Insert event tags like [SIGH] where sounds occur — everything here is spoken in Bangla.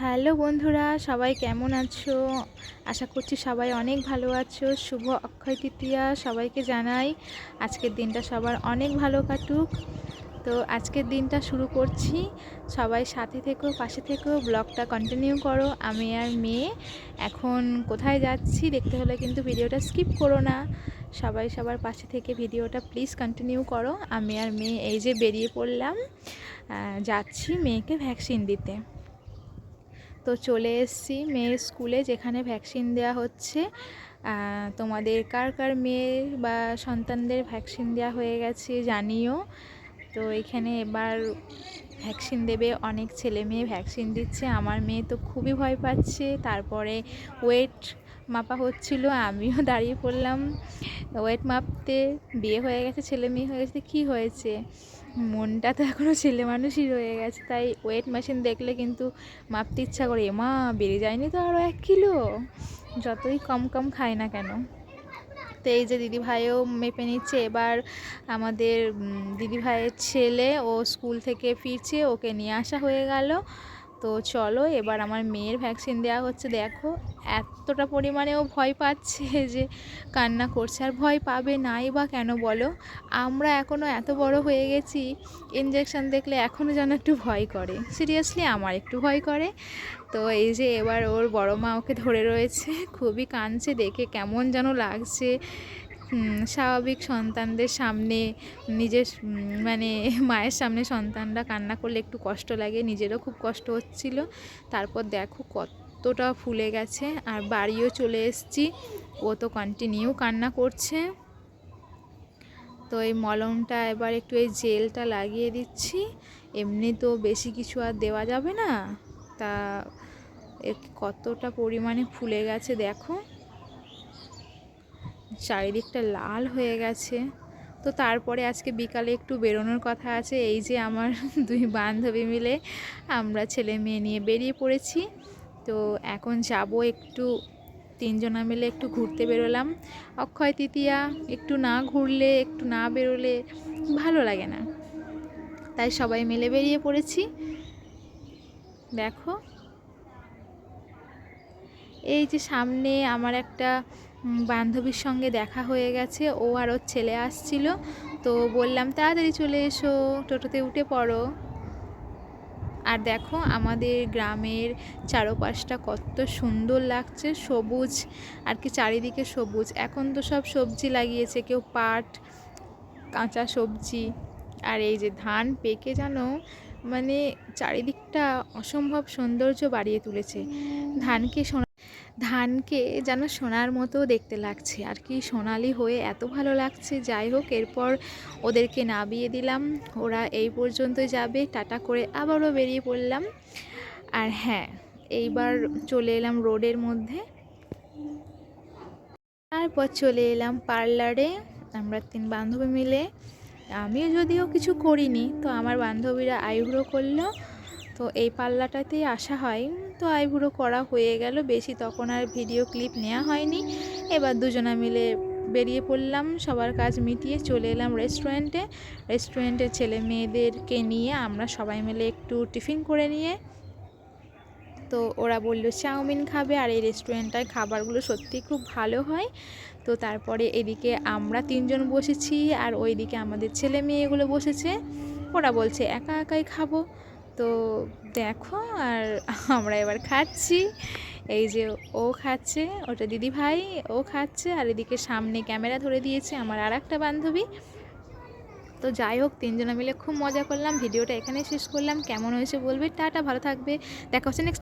হ্যালো বন্ধুরা, সবাই কেমন আছো? আশা করছি সবাই অনেক ভালো আছো। শুভ অক্ষয় তৃতীয়া সবাইকে জানাই। আজকের দিনটা সবার অনেক ভালো কাটুক। তো আজকের দিনটা শুরু করছি। সবাই সাথে থেকো, পাশে থেকো, ব্লগটা কন্টিনিউ করো। আমি আর মেয়ে এখন কোথায় যাচ্ছি দেখতে হলে কিন্তু ভিডিওটা স্কিপ করো না। সবাই সবার পাশে থেকে ভিডিওটা প্লিজ কন্টিনিউ করো। আমি আর মেয়ে এই যে বেরিয়ে পড়লাম যাচ্ছি মেয়েকে ভ্যাকসিন দিতে। তো চলে এসেছি মেয়ের স্কুলে যেখানে ভ্যাকসিন দেওয়া হচ্ছে। তোমাদের কার কার মেয়ের বা সন্তানদের ভ্যাকসিন দেওয়া হয়ে গেছে জানিও। তো এখানে এবার ভ্যাকসিন দেবে অনেক ছেলে মেয়ে ভ্যাকসিন দিচ্ছে। আমার মেয়ে তো খুবই ভয় পাচ্ছে। তারপরে ওয়েট মাপা হচ্ছিল, আমিও [LAUGHS] দাঁড়িয়ে পড়লাম। ওয়েট মাপতে বিয়ে হয়ে গেছে, ছেলে মেয়ে হয়ে গেছে কী হয়েছে? মনটা তো এখনও ছেলে মানুষই রয়ে গেছে, তাই ওয়েট মেশিন দেখলে কিন্তু মাপতে ইচ্ছা করে। এমা বেড়ে যায়নি তো আরও এক কিলো? যতই কম কম খায় না কেন। তো এই যে দিদিভাইও মেপে নিচ্ছে, এবার আমাদের দিদিভাইয়ের ছেলে ও স্কুল থেকে ফিরছে, ওকে নিয়ে আসা হয়ে গেল। তো চলো এবার আমার মেয়ের ভ্যাকসিন দেওয়া হচ্ছে। দেখো, এতটা পরিমাণে ও ভয় পাচ্ছে যে কান্না করছে। আর ভয় পাবে নাই বা কেন বলো? আমরা এখনও এত বড় হয়ে গেছি ইঞ্জেকশন দেখলে এখনও যেন একটু ভয় করে। সিরিয়াসলি আমার একটু ভয় করে। তো এই যে এবার ওর বড় মা ওকে ধরে রয়েছে, খুবই কাঁদছে, দেখে কেমন যেন লাগছে। স্বাভাবিক সন্তানদের সামনে, নিজের মানে [LAUGHS] মায়ের সামনে সন্তানরা কান্না করলে একটু কষ্ট লাগে, নিজেরও খুব কষ্ট হচ্ছিল। তারপর দেখো কতটা ফুলে গেছে, আর বাড়িও চলে এসেছি। ও তো কন্টিনিউ কান্না করছে। তো এই মলমটা এবার একটু এই জেলটা লাগিয়ে দিচ্ছি। এমনি তো বেশি কিছু আর দেওয়া যাবে না। তা কতটা পরিমাণে ফুলে গেছে দেখো। চারিদিকটা লাল হয়ে গেছে। তো তারপরে আজকে বিকালে একটু বেরোনোর কথা আছে। এই যে আমার [LAUGHS] দুই বান্ধবী মিলে আমরা ছেলে মেয়ে নিয়ে বেরিয়ে পড়েছি। তো এখন যাব একটু, তিনজনা মিলে একটু ঘুরতে বেরোলাম। অক্ষয় তৃতীয়া, একটু না ঘুরলে, একটু না বেরোলে ভালো লাগে না। তাই সবাই মিলে বেরিয়ে পড়েছি। দেখো। এই যে সামনে আমার একটা বান্ধবীর সঙ্গে দেখা হয়ে গেছে, ও আর ওর ছেলে আসছিল, তো বললাম, তাড়াতাড়ি চলে এসো, টোটোতে উঠে পড়ো। আর দেখো, আমাদের গ্রামের চারপাশটা কত সুন্দর লাগছে, সবুজ, আর কি চারিদিকে সবুজ। এখন তো সব সবজি লাগিয়েছে, কেউ পাট, কাঁচা সবজি, আর এই যে ধান পেকে যেন মানে চারিদিকটা অসম্ভব সৌন্দর্য বাড়িয়ে তুলেছে। ধানকে সোনা ধানকে যেন সোনার মতো দেখতে লাগছে। আর কি সোনালি হয়ে এত ভালো লাগছে। যাই হোক, এরপর ওদেরকে নামিয়ে দিলাম। ওরা এই পর্যন্ত যাবে। টাটা করে আবারও বেরিয়ে পড়লাম। আর হ্যাঁ এইবার চলে এলাম রোডের মধ্যে। তারপর চলে এলাম পার্লারে। আমরা তিন বান্ধবী মিলে। আমিও যদিও কিছু করিনি, তো আমার বান্ধবীরা আইব্রো করল। তো এই পাল্লাটাতেই আসা হয়। তো আইব্রো করা হয়ে গেল। বেশি তখন আর ভিডিও ক্লিপ নেওয়া হয়নি। এবার দুজনা মিলে বেরিয়ে পড়লাম। সবার কাজ মিটিয়ে চলে এলাম রেস্টুরেন্টে। রেস্টুরেন্টে ছেলে মেয়েদেরকে নিয়ে আমরা সবাই মিলে একটু টিফিন করে নিয়ে, তো ওরা বলল, চাউমিন খাবে। আর এই রেস্টুরেন্টটায় খাবারগুলো সত্যিই খুব ভালো হয়। তো তারপরে এদিকে আমরা তিনজন বসেছি আর ওইদিকে আমাদের ছেলে মেয়েগুলো বসেছে। ওরা বলছে, একা একাই খাব। তো দেখো আর আমরা এবার খাচ্ছি। এই যে ও খাচ্ছে, ওটা দিদি ভাই ও খাচ্ছে আর এদিকে সামনে ক্যামেরা ধরে দিয়েছে আমার আর একটা বান্ধবী। তো যাই হোক, তিনজনে মিলে খুব মজা করলাম, ভিডিওটা এখানে শেষ করলাম। কেমন হয়েছে বলবে? টাটা, ভালো থাকবে। দেখা হচ্ছে নেক্সট